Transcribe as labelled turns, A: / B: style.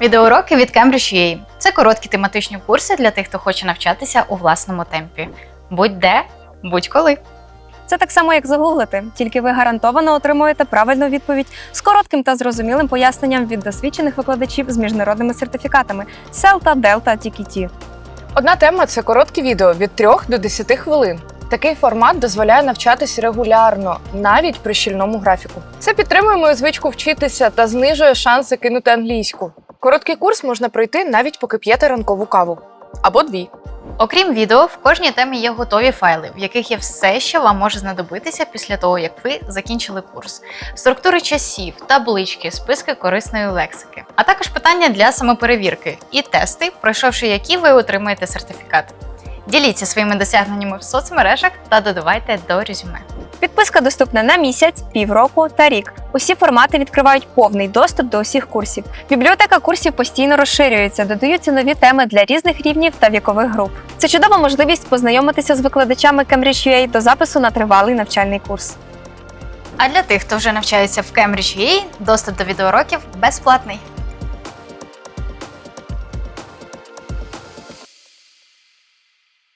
A: Відеоуроки від Cambridge.ua – це короткі тематичні курси для тих, хто хоче навчатися у власному темпі. Будь-де, будь-коли.
B: Це так само, як загуглити, тільки ви гарантовано отримуєте правильну відповідь з коротким та зрозумілим поясненням від досвідчених викладачів з міжнародними сертифікатами CELTA, Delta, TKT.
C: Одна тема це короткі відео від 3 до 10 хвилин. Такий формат дозволяє навчатись регулярно, навіть при щільному графіку. Це підтримує мою звичку вчитися та знижує шанси кинути англійську. Короткий курс можна пройти навіть поки п'єте ранкову каву або дві.
A: Окрім відео, в кожній темі є готові файли, в яких є все, що вам може знадобитися після того, як ви закінчили курс: структури часів, таблички, списки корисної лексики, а також питання для самоперевірки і тести, пройшовши які ви отримаєте сертифікат. Діліться своїми досягненнями в соцмережах та додавайте до резюме.
B: Підписка доступна на місяць, півроку та рік. Усі формати відкривають повний доступ до усіх курсів. Бібліотека курсів постійно розширюється, додаються нові теми для різних рівнів та вікових груп. Це чудова можливість познайомитися з викладачами Cambridge.ua до запису на тривалий навчальний курс.
A: А для тих, хто вже навчається в Cambridge.ua, доступ до відеоуроків безплатний.